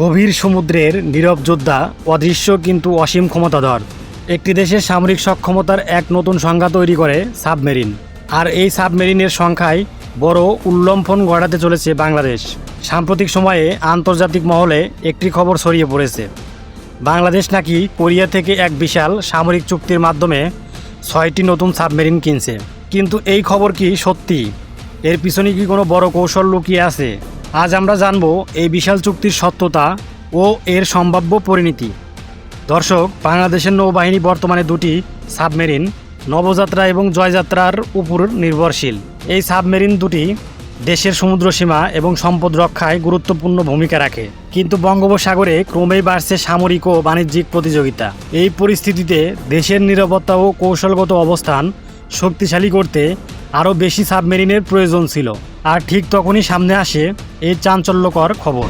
গভীর সমুদ্রের নীরব যোদ্ধা অদৃশ্য কিন্তু অসীম ক্ষমতাধর। একটি দেশের সামরিক সক্ষমতার এক নতুন সংজ্ঞা তৈরি করে সাবমেরিন। আর এই সাবমেরিনের সংখ্যায় বড় উল্লম্ফন ঘটাতে চলেছে বাংলাদেশ। সাম্প্রতিক সময়ে আন্তর্জাতিক মহলে একটি খবর ছড়িয়ে পড়েছে। বাংলাদেশ নাকি কোরিয়া থেকে এক বিশাল সামরিক চুক্তির মাধ্যমে ছয়টি নতুন সাবমেরিন কিনছে। কিন্তু এই খবর কি সত্যি? এর পিছনে কি কোনো বড় কৌশল লুকিয়ে আছে? আজ আমরা জানব এই বিশাল চুক্তির সত্যতা ও এর সম্ভাব্য পরিণতি। দর্শক, বাংলাদেশের নৌবাহিনী বর্তমানে দুটি সাবমেরিন, নবযাত্রা এবং জয়যাত্রার উপর নির্ভরশীল। এই সাবমেরিন দুটি দেশের সমুদ্র সীমা এবং সম্পদ রক্ষায় গুরুত্বপূর্ণ ভূমিকা রাখে, কিন্তু বঙ্গোপসাগরে ক্রমেই বাড়ছে সামরিক ও বাণিজ্যিক প্রতিযোগিতা। এই পরিস্থিতিতে দেশের নিরাপত্তা ও কৌশলগত অবস্থান শক্তিশালী করতে আরও বেশি সাবমেরিনের প্রয়োজন ছিল। আর ঠিক তখনই সামনে আসে এই চাঞ্চল্যকর খবর।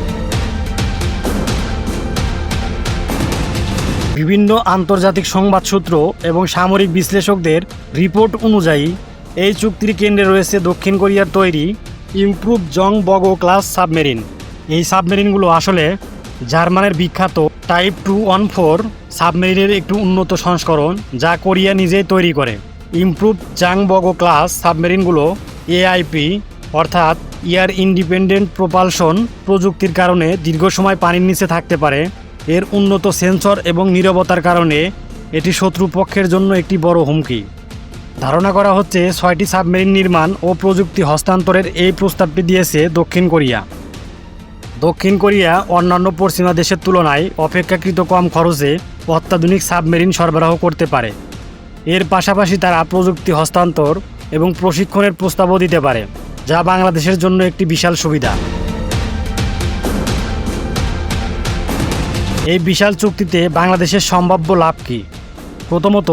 বিভিন্ন আন্তর্জাতিক সংবাদসূত্র এবং সামরিক বিশ্লেষকদের রিপোর্ট অনুযায়ী, এই চুক্তির কেন্দ্রে রয়েছে দক্ষিণ কোরিয়ার তৈরি improve Jang Bogo class submarine. এই সাবমেরিনগুলো আসলে জার্মানের বিখ্যাত টাইপ টু ওয়ান ফোর সাবমেরিনের একটি উন্নত সংস্করণ যা কোরিয়া নিজেই তৈরি করে। ইমপ্রুভ জাং বগো ক্লাস সাবমেরিনগুলো এআইপি অর্থাৎ ইয়ার ইন্ডিপেন্ডেন্ট প্রপালশন প্রযুক্তির কারণে দীর্ঘ সময় পানির নিচে থাকতে পারে। এর উন্নত সেন্সর এবং নীরবতার কারণে এটি শত্রুপক্ষের জন্য একটি বড় হুমকি। ধারণা করা হচ্ছে ছয়টি সাবমেরিন নির্মাণ ও প্রযুক্তি হস্তান্তরের এই প্রস্তাবটি দিয়েছে দক্ষিণ কোরিয়া। দক্ষিণ কোরিয়া অন্যান্য পশ্চিমা দেশের তুলনায় অপেক্ষাকৃত কম খরচে অত্যাধুনিক সাবমেরিন সরবরাহ করতে পারে। এর পাশাপাশি তারা প্রযুক্তি হস্তান্তর এবং প্রশিক্ষণের প্রস্তাবও দিতে পারে, যা বাংলাদেশের জন্য একটি বিশাল সুবিধা। এই বিশাল চুক্তিতে বাংলাদেশের সম্ভাব্য লাভ কী? প্রথমত,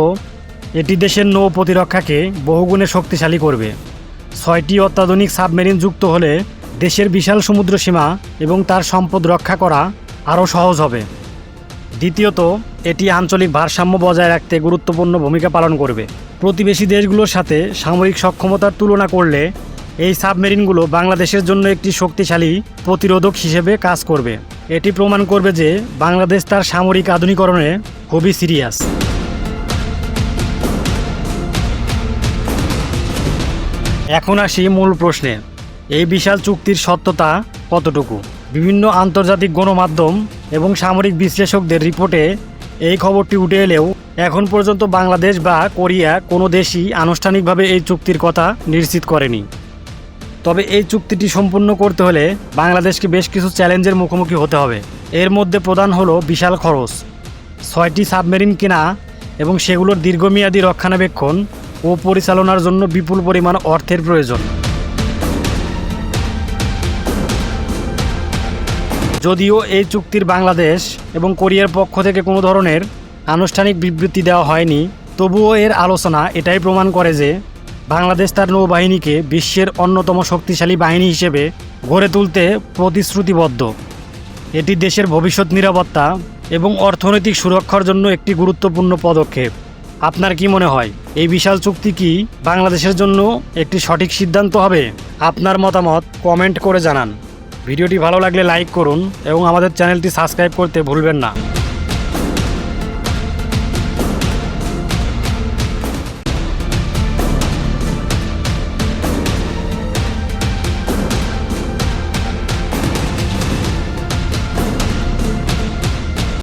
এটি দেশের নৌ প্রতিরক্ষাকে বহুগুণে শক্তিশালী করবে। ছয়টি অত্যাধুনিক সাবমেরিন যুক্ত হলে দেশের বিশাল সমুদ্র সীমা এবং তার সম্পদ রক্ষা করা আরও সহজ হবে। দ্বিতীয়ত, এটি আঞ্চলিক ভারসাম্য বজায় রাখতে গুরুত্বপূর্ণ ভূমিকা পালন করবে। প্রতিবেশী দেশগুলোর সাথে সামরিক সক্ষমতার তুলনা করলে, এই সাবমেরিনগুলো বাংলাদেশের জন্য একটি শক্তিশালী প্রতিরোধক হিসেবে কাজ করবে। এটি প্রমাণ করবে যে বাংলাদেশ তার সামরিক আধুনিকরণে খুবই সিরিয়াস। এখন আসি মূল প্রশ্নে। এই বিশাল চুক্তির সত্যতা কতটুকু? বিভিন্ন আন্তর্জাতিক গণমাধ্যম এবং সামরিক বিশ্লেষকদের রিপোর্টে এই খবরটি উঠে এলেও এখন পর্যন্ত বাংলাদেশ বা কোরিয়া কোনো দেশই আনুষ্ঠানিকভাবে এই চুক্তির কথা নিশ্চিত করেনি। তবে এই চুক্তিটি সম্পূর্ণ করতে হলে বাংলাদেশকে বেশ কিছু চ্যালেঞ্জের মুখোমুখি হতে হবে। এর মধ্যে প্রধান হলো বিশাল খরচ। ছয়টি সাবমেরিন কেনা এবং সেগুলোর দীর্ঘমেয়াদী রক্ষণাবেক্ষণ ও পরিচালনার জন্য বিপুল পরিমাণ অর্থের প্রয়োজন। যদিও এই চুক্তির বাংলাদেশ এবং কোরিয়ার পক্ষ থেকে কোনো ধরনের আনুষ্ঠানিক বিবৃতি দেওয়া হয়নি, তবুও এর আলোচনা এটাই প্রমাণ করে যে বাংলাদেশ তার নৌবাহিনীকে বিশ্বের অন্যতম শক্তিশালী বাহিনী হিসেবে গড়ে তুলতে প্রতিশ্রুতিবদ্ধ। এটি দেশের ভবিষ্যৎ নিরাপত্তা এবং অর্থনৈতিক সুরক্ষার জন্য একটি গুরুত্বপূর্ণ পদক্ষেপ। আপনার কি মনে হয়, এই বিশাল চুক্তি কি বাংলাদেশের জন্য একটি সঠিক সিদ্ধান্ত হবে? আপনার মতামত কমেন্ট করে জানান। ভিডিওটি ভালো লাগলে লাইক করুন এবং আমাদের চ্যানেলটি সাবস্ক্রাইব করতে ভুলবেন না।